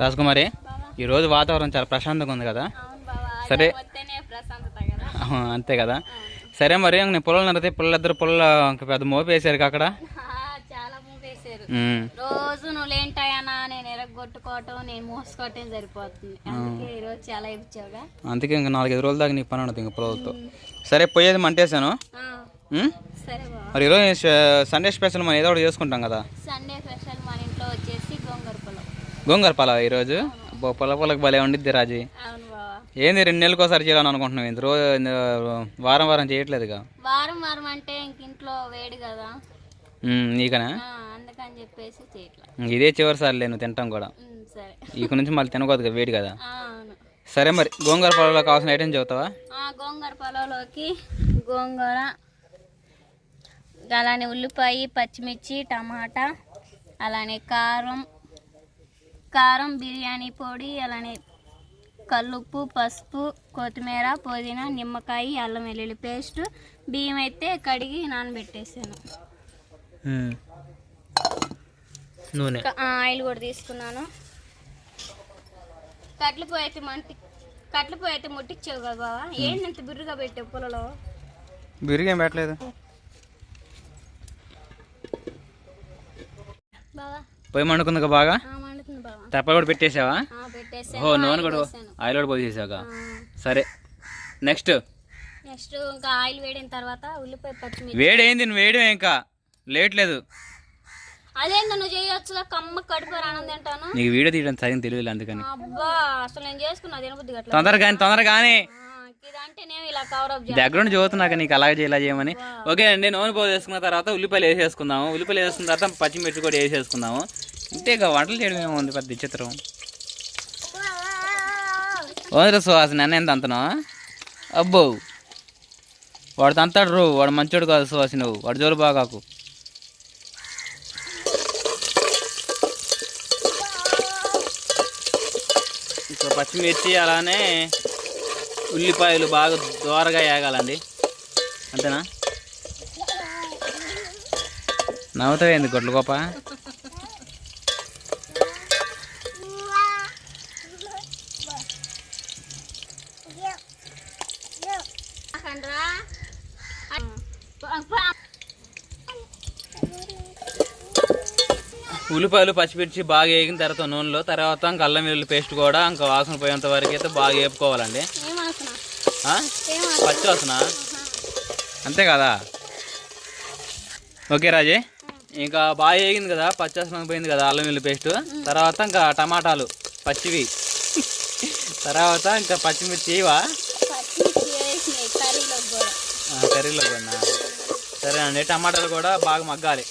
రాజకుమారి ఈరోజు వాతావరణం చాలా ప్రశాంతంగా ఉంది కదా? సరే. అంతే కదా? సరే మరి నేను పొలం నడితే పిల్లలిద్దరు పొల్ల పెద్ద మోపు వేసారు అక్కడ? రోజు నువ్వు లేంటాయనా నేను ఎరగొట్టుకోవటం నేను మోసుకోవటం సరిపోతుంది. అందుకే ఈరోజు చాలా ఇచ్చావుగా అందుకే ఇంకా నాలుగైదు రోజుల దాకా నీకు పని ఉండదు ఇంకా పొలంతో సరే పోయేది మంటేశాను. బాబా మరి ఈరోజు సండే స్పెషల్ మనం ఏదో ఒకటి చేసుకుంటాం కదా? సండే స్పెషల్ మన ఇంట్లో వచ్చేసి గోంగూర పొలం గోంగూర పలావ్ ఈరోజు? పొల పొలకు భలే ఉండిద్ది రాజీ. ఏంది రెండు నెలలకు ఒకసారి చేయాలని అనుకుంటున్నాం ఇంత రోజు వారం వారం చేయట్లేదుగా వారం వారం అంటే ఇంట్లో వేడి కదా. నీకనా? అందుకని చెప్పేసి ఇదే చివరిసారి నేను తింటాం కూడా. ఇక నుంచి మళ్ళీ తినకూడదు వేడి కదా. సరే మరి గోంగూర పొలంలో కావాల్సిన ఐటెం చెబుతావా? గోంగూర పొలంలోకి గోంగూర అలానే ఉల్లిపాయ పచ్చిమిర్చి టమాటా అలానే కారం కారం బిర్యానీ పొడి అలానే కల్లుప్పు పసుపు కొత్తిమీర పుదీనా నిమ్మకాయ అల్లం వెల్లుల్లి పేస్ట్ బియ్యం అయితే కడిగి నానబెట్టేసాను. నూనె. ఆయిల్ కూడా తీసుకున్నాను. కట్ల పొయ్యి అయితే మంటి కట్ల పొయ్యి అయితే ముట్టించావు కదా బావా? ఏంటి ఇంత బిర్రుగా పెట్టావు పొలలో? బిరిగేం పెట్టలేదు. బావా? పొయ్యి మండుకుందిగా బాగా? తెప్పలు కూడా పెట్టేసావా? ఓ నూనె కూడా. ఆయిల్ కూడా పోసేసాక సరే. నెక్స్ట్. నెక్స్ట్ ఇంకా ఆయిల్ వేడిన తర్వాత ఉల్లిపాయ పచ్చిమిర్చి. వేడి అయింది నువ్వు వేడి ఇంకా లేట్ లేదు. అదేందో నువ్వు చేయొచ్చుగా? కమ్మ కడుపు ఆనందం తింటాను నీకు వీడియో తీయడం సరిగ్గా తెలియదు అందుకని. అబ్బా అసలు నేను చేసుకున్నా తినబుద్ధి గట్ల తొందరగా కానీ తొందరగా కానీ. ఇదంటే నేను ఇలా కవర్ అప్ చేయాలి దగ్గర నుండి చదువుతున్నాక నీకు అలాగే చేయాలి ఇలా చేయమని. ఓకే అండి నూనె పోగు చేసుకున్న తర్వాత ఉల్లిపాయలు వేసేసుకుందాము. ఉల్లిపాయలు వేసుకున్న తర్వాత పచ్చిమిర్చి కూడా వేసేసుకుందాము. ఇంతే ఇక వంటలు చేయడం ఏముంది పెద్ద విచిత్రం? ఓదర సుహాసిని అన్న ఎంత అంతనా? అబ్బో వాడు తంతాడు రో వాడు మంచోడు కాదు సుహాసి నువ్వు వాడు జోలు బాగాకు ఇంకా పచ్చిమిర్చి అలానే ఉల్లిపాయలు బాగా దోరగా వేగాలండి అంతేనా? నవ్వుతావేంది గొడ్ల గొప్ప ఉల్లిపాయలు పచ్చిమిర్చి బాగా వేగిన తర్వాత నూనెలో తర్వాత ఇంకా అల్లం వెల్లుల్లి పేస్ట్ కూడా ఇంకా వాసన పోయేంత వరకు అయితే బాగా వేపుకోవాలండి. పచ్చి వాసన? అంతే కదా? ఓకే రాజే. ఇంకా బాగా వేగింది కదా పచ్చి వాసన పోయింది కదా అల్లం వెల్లుల్లి పేస్ట్. తర్వాత ఇంకా టమాటాలు పచ్చివి. తర్వాత ఇంకా పచ్చిమిర్చి ఇవా? కర్రీలో కూడా. కర్రీలో కొన్నా సరే అండి టమాటాలు కూడా బాగా మగ్గాలి.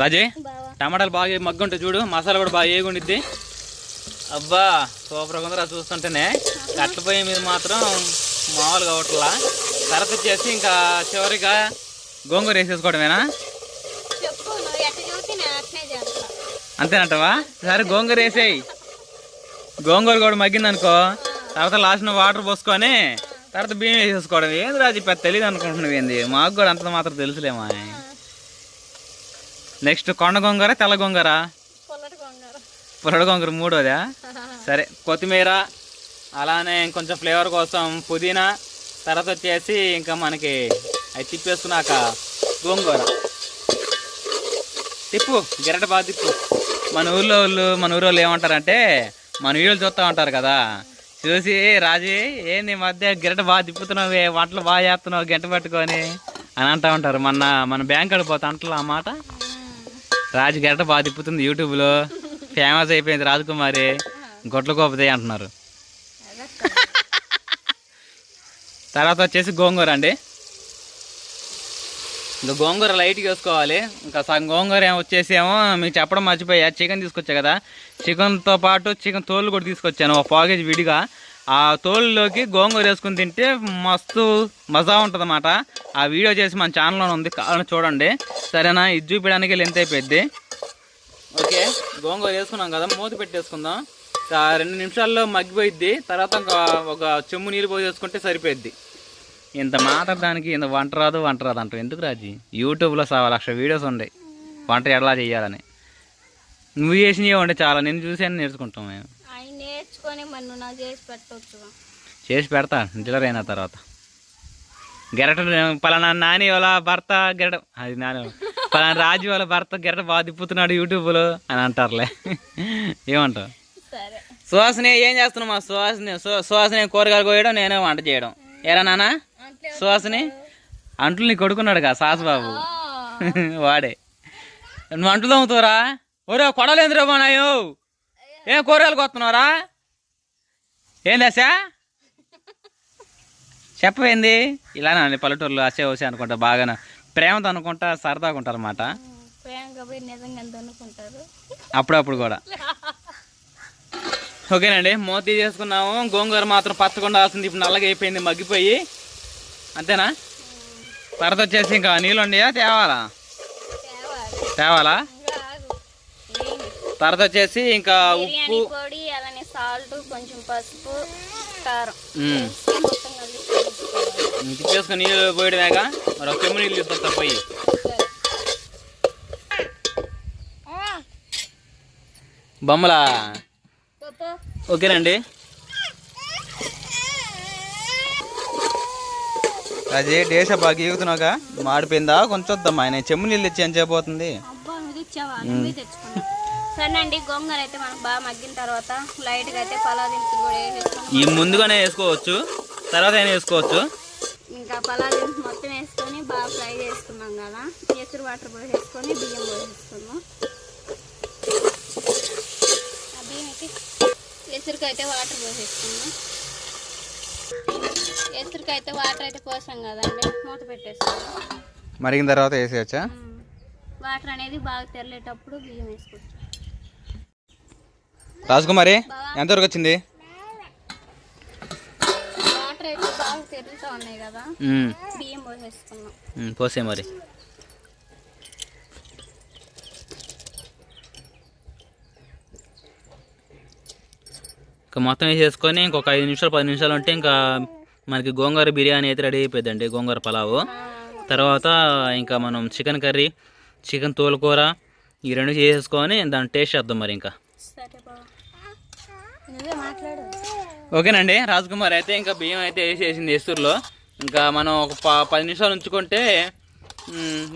రాజే టమాటాలు బాగా మగ్గుంటే చూడు మసాలా కూడా బాగా ఏగుండిద్ది. అబ్బా సూపర్గా ఉందిరా చూస్తుంటేనే. కట్ల పొయ్యి మీద మాత్రం మామూలుగా అవట్లా తర్వాత వచ్చేసి ఇంకా చివరిగా గోంగూర వేసేసుకోవడమేనా? అంతేనంటవా? సరే గోంగూర వేసేయి. గోంగూర కూడా మగ్గింది అనుకో తర్వాత లాస్ట్ వాటర్ పోసుకొని తర్వాత బియ్యం వేసేసుకోవడం. ఏంది రాజు పెద్ద తెలియదు అనుకుంటున్నావు ఏంది మాకు కూడా అంత మాత్రం తెలుసులేమా నెక్స్ట్ కొండ గోంగూర తెల్ల గోంగూర? పొల్లటి గోంగూర. మూడోదా? సరే కొత్తిమీర అలానే ఇంకొంచెం ఫ్లేవర్ కోసం పుదీనా తర్వాత వచ్చేసి ఇంకా మనకి అవి తిప్పేసుకున్నాక గోంగూర. తిప్పు గిరట బాగా తిప్పు. మన ఊర్లో వాళ్ళు మన ఊరు వాళ్ళు ఏమంటారంటే మన వీడియోలు చూస్తూ ఉంటారు కదా. చూసి రాజీ ఏంది మధ్య గిరట బాగా తిప్పుతున్నావు వంటలు బాగా చేస్తున్నావు గంట పట్టుకొని అని అంటూ ఉంటారు. మన మన బ్యాంక్ అడిపోతా అంటలా ఆ మాట. రాజు గడ్డ బాగా తిప్పుతుంది యూట్యూబ్లో. ఫేమస్ అయిపోయింది రాజకుమారి. గొడ్ల గోపతాయి అంటున్నారు. తర్వాత వచ్చేసి గోంగూర అండి. ఇంకా గోంగూర లైట్గా వేసుకోవాలి. ఇంకా సగం గోంగూర ఏమో వచ్చేసి ఏమో మీకు చెప్పడం మర్చిపోయా. చికెన్ తీసుకొచ్చా కదా. చికెన్తో పాటు చికెన్ తోలు కూడా తీసుకొచ్చాను. ఒక పాకేజ్ విడిగా. ఆ తోలులోకి గోంగూర వేసుకుని తింటే మస్తు మజా ఉంటుంది ఆ వీడియో చేసి మన ఛానల్లో ఉంది కావాలని చూడండి. సరేనా? ఇది చూపించడానికి లెంత్ అయిపోయింది ఓకే గోంగూర వేసుకున్నాం కదా మూత పెట్టేసుకుందాం. ఆ రెండు నిమిషాల్లో మగ్గిపోయిద్ది తర్వాత ఒక చెమ్ము నీళ్ళు పోసేసుకుంటే సరిపోయిద్ది. ఇంత మాట్లాడడానికి ఇంత వంట రాదు వంట రాదు అంటారు. ఎందుకు రాజీ? యూట్యూబ్లో సవా లక్ష వీడియోస్ ఉన్నాయి. వంట ఎలా చేయాలని. నువ్వు చేసినవి ఉండే చాలా నేను చూసి నేర్చుకుంటాం మేము. నువ్వు నాకు చేసి పెట్టవచ్చు చేసి పెడతా డెలివరీ అయిన తర్వాత. గెరట పలానా నాని వాళ్ళ భర్త గెరట అది నాని పలానా రాజు వాళ్ళ భర్త గెరట బాగా తిప్పుతున్నాడు యూట్యూబ్లో అని అంటారులే. ఏమంటావు? సుహాసిని ఏం చేస్తున్నావు మా సుహాసిని? సుహాసిని కూరగాయలు కోయడం నేనే వంట చేయడం. ఏరా నాన్న సుహాసిని అంట్లు నీ కొడుకున్నాడు కదా సాసుబాబు. వాడే. నువ్వు అంట్లు తోముతావురా ఒరే కొడలేంద్రా బానాయో ఏం కూరగాయలు కొస్తున్నావురా ఏం దశ చెప్పవేంది? ఇలానే అండి పల్లెటూరులో అసే వసే అనుకుంటా బాగా ప్రేమతో అనుకుంటా సరదాగా ఉంటారు అనుకుంటారు. అప్పుడప్పుడు కూడా. ఓకేనండి మూత తీసేసుకున్నాము గోంగూర మాత్రం పచ్చకుండా వస్తుంది ఇప్పుడు నల్లగా అయిపోయింది మగ్గిపోయి. అంతేనా? తర్వాత వచ్చేసి ఇంకా నీళ్ళు ఉండయా తేవాలా? తేవాలి? తర్వాత వచ్చేసి ఇంకా ఉప్పు సాల్ట్ కొంచెం పసుపు కారం. తిప్పేసుకుని నీళ్ళు పోయడమేగా? మరి ఒక నీళ్ళు తీసుకొస్తా పోయి. బొమ్మలా? ఓకేనండి. అది డేసా బాగా ఎగుతున్నావుగా మాడిపోయిందా? కొంచెం వద్దమ్మా. ఆయన చెమ్ము నీళ్ళు ఇచ్చి అని చెప్పబోతుంది తెచ్చుకున్నా సరేనండి గోంగూర అయితే మనకు బాగా మగ్గిన తర్వాత లైట్గా అయితే పలావ్ దినుసులు కూడా ఈ ముందుగానే వేసుకోవచ్చు తర్వాత అయినా వేసుకోవచ్చు. ఇంకా పలావ్ దినుసు మొత్తం వేసుకొని బాగా ఫ్రై చేసుకున్నాం కదా ఎసురు వాటర్ పోసేసుకొని బియ్యం పోసేసుకున్నాం ఆ బియ్యంకి ఎసురుకి అయితే వాటర్ పోసేసుకున్నాం. ఎసురుకి అయితే వాటర్ అయితే పోసాం కదండి మూత పెట్టేసుకున్నాం. మరిగిన తర్వాత వేసేయచ్చా? వాటర్ అనేది బాగా తెరలేటప్పుడు బియ్యం వేసుకోవచ్చు. రాజకుమారి ఎంతవరకు వచ్చింది? పోసే మరి. ఇంకా మొత్తం వేసేసుకొని ఇంకొక ఐదు నిమిషాలు పది నిమిషాలు ఉంటే ఇంకా మనకి గోంగూర బిర్యానీ అయితే రెడీ అయిపోయిందండి గోంగూర పలావు. తర్వాత ఇంకా మనం చికెన్ కర్రీ చికెన్ తోలుకూర ఈ రెండు చేసేసుకొని దాన్ని టేస్ట్ చేద్దాం మరి ఇంకా. ఓకేనండి రాజ్కుమార్ అయితే ఇంకా బియ్యం అయితే వేసేసింది ఎస్తూరులో ఇంకా మనం ఒక పది నిమిషాలు ఉంచుకుంటే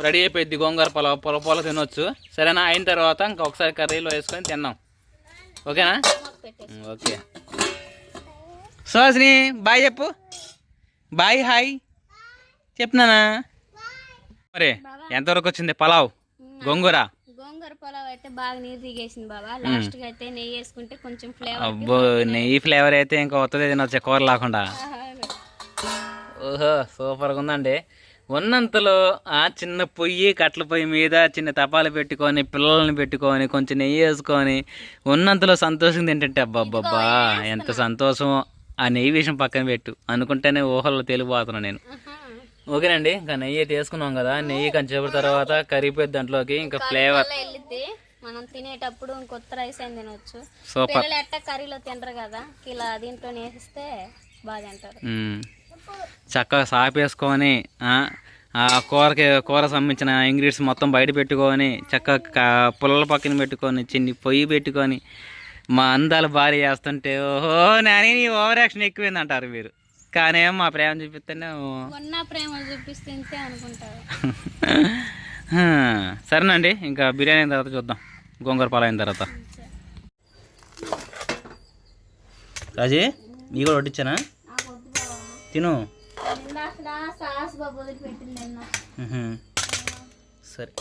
రెడీ అయిపోయింది గోంగూర పొల పొల పొల తినొచ్చు. సరేనా అయిన తర్వాత ఇంకా ఒకసారి కర్రీలో వేసుకొని తిన్నాం ఓకేనా? ఓకే. సుహాసిని బాయ్ చెప్పు. Bye hi. చెప్తున్నానా మరి ఎంతవరకు వచ్చింది పలావ్? గోంగూర? గోంగూర పొలావ్ అయితే బాగా నీరు దిగేసింది బాబా. లాస్ట్కి అయితే నెయ్యి వేసుకుంటే కొంచెం ఫ్లేవర్ అబ్బో నెయ్యి ఫ్లేవర్ అయితే ఇంకా వస్తుంది తినొచ్చే కూర లేకుండా. ఓహో సూపర్గా ఉందండి. ఉన్నంతలో ఆ చిన్న పొయ్యి కట్ల పొయ్యి మీద చిన్న తపాలు పెట్టుకొని పిల్లల్ని పెట్టుకొని కొంచెం నెయ్యి వేసుకొని ఉన్నంతలో సంతోషం తింటుంటే అబ్బాబ్బా ఎంత సంతోషం ఆ నెయ్యి విషయం పక్కన పెట్టు అనుకుంటేనే ఊహల్లో తెలిపోతున్నా నేను. ఓకేనండి ఇంకా నెయ్యి అయితే వేసుకున్నాం కదా నెయ్యి కొంచెం తర్వాత కరిగిపోయింది దాంట్లోకి ఇంకా ఫ్లేవర్ మనం తినేటప్పుడు ఇంకొత్త రైస్ అయిన తినొచ్చు. సూపర్. ఎట్ట కర్రీలో తినరు కదా ఇలా దీంట్లో వేసిస్తే బాగా తింటారు. చక్కగా సాపేసుకొని ఆ, ఆ కూరకి కూర సంబంధించిన ఇంగ్రీడియంట్స్ మొత్తం బయట పెట్టుకొని చక్కగా పుల్లల పక్కన పెట్టుకొని చిన్ని పొయ్యి పెట్టుకొని మా అందాల భార్య చేస్తుంటే ఓహో నాని ఓవర్ యాక్షన్ ఎక్కువైంది అంటారు మీరు. కానీ మా ప్రేమ చూపిస్తేనే. ఉన్న ప్రేమ చూపిస్తే అనుకుంటారు సరేనండి ఇంకా బిర్యానీ అయిన తర్వాత చూద్దాం గోంగూర పాలు అయిన తర్వాత రాజీ నీ కూడా వడ్డించానా. తిను. సరే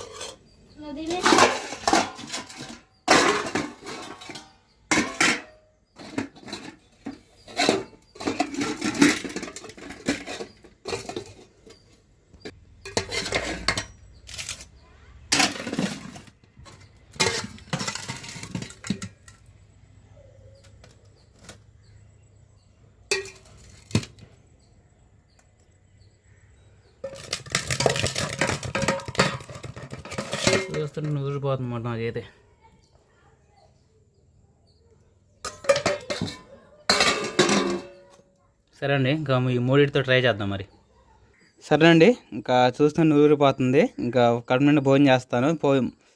చూస్తుంటే నూరిపోతుంది మాట నాకైతే. సరే అండి ఇంకా ఈ మూడింటితో ట్రై చేద్దాం మరి. సరేనండి ఇంకా చూస్తే నూరిపోతుంది ఇంకా కడుపు నుండి భోజనం చేస్తాను. పోయి